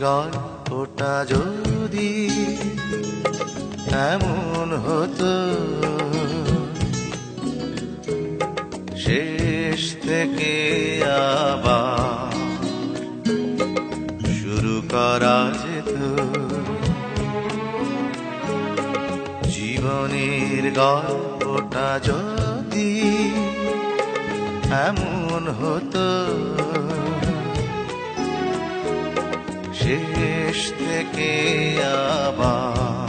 গল্পটা যদি এমন হতো, শেষ থেকে আবার শুরু করা যেত। জীবনের গল্পটা যদি এমন হতো শেষ থেকে আবার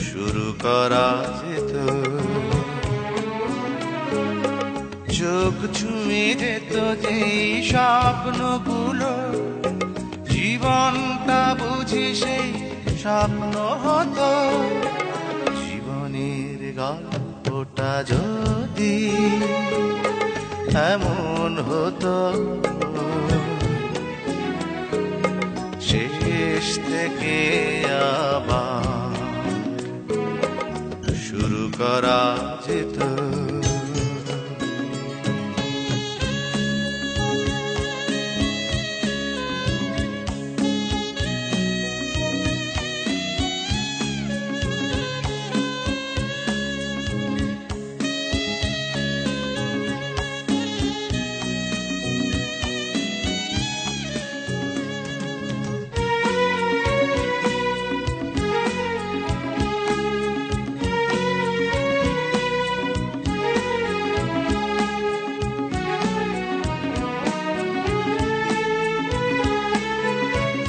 শুরু করা যেত। চোখ ছুঁয়ে যেত যেই স্বপ্নগুলো, জীবনটা বুঝি সেই স্বপ্ন হতো। জীবনের গল্পটা যদি এমন হতো শেষ থেকে আবার শুরু করা যেত।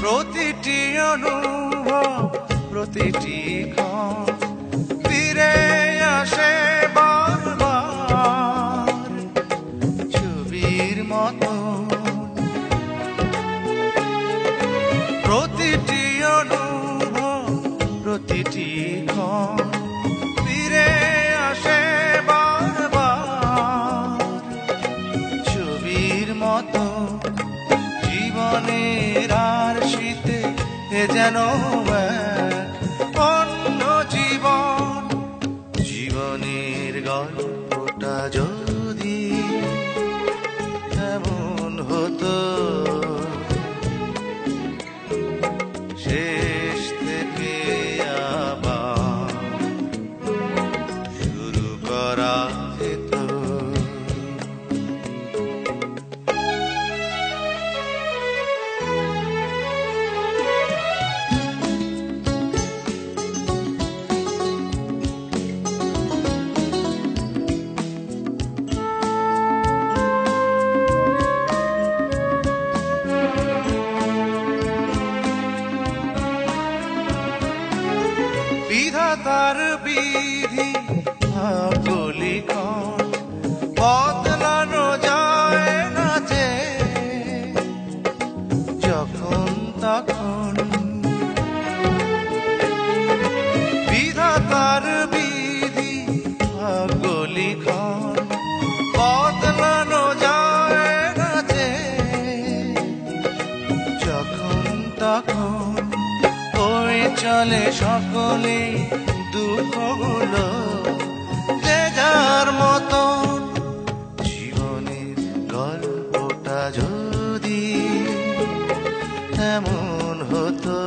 প্রতিটি অনুভব প্রতিটি ফিরে আসে ছবির মতো। প্রতিটি অনুভব প্রতিটি ক্ষণ যেন বিধাতার বিধি ভাবলি কন বদলানো যায় না যে, যখন তখন। বিধাতার বিধি ভাবলি কন বদলানো যায় না যে, যখন তখন। চলে সকলে এমন হতো?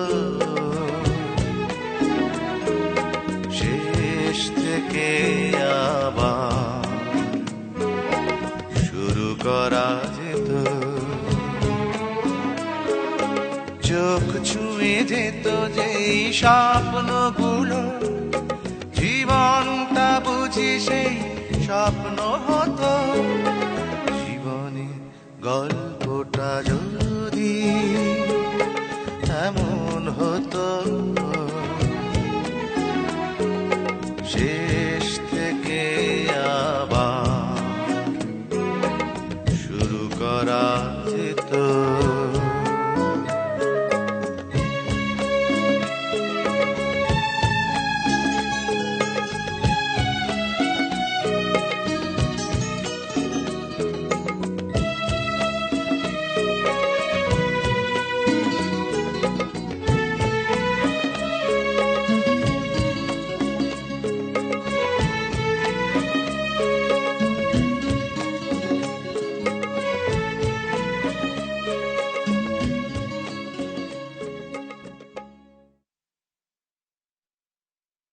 শেষ থেকে শুরু করা যেত। চোখ ছুঁয়ে যেত যেই স্বপ্নগুলো, জীবনটা বুঝি সেই স্বপ্ন হতো। জীবনে গল্পটা যদি হতো। শেষ থেকে আবার শুরু করা যেত।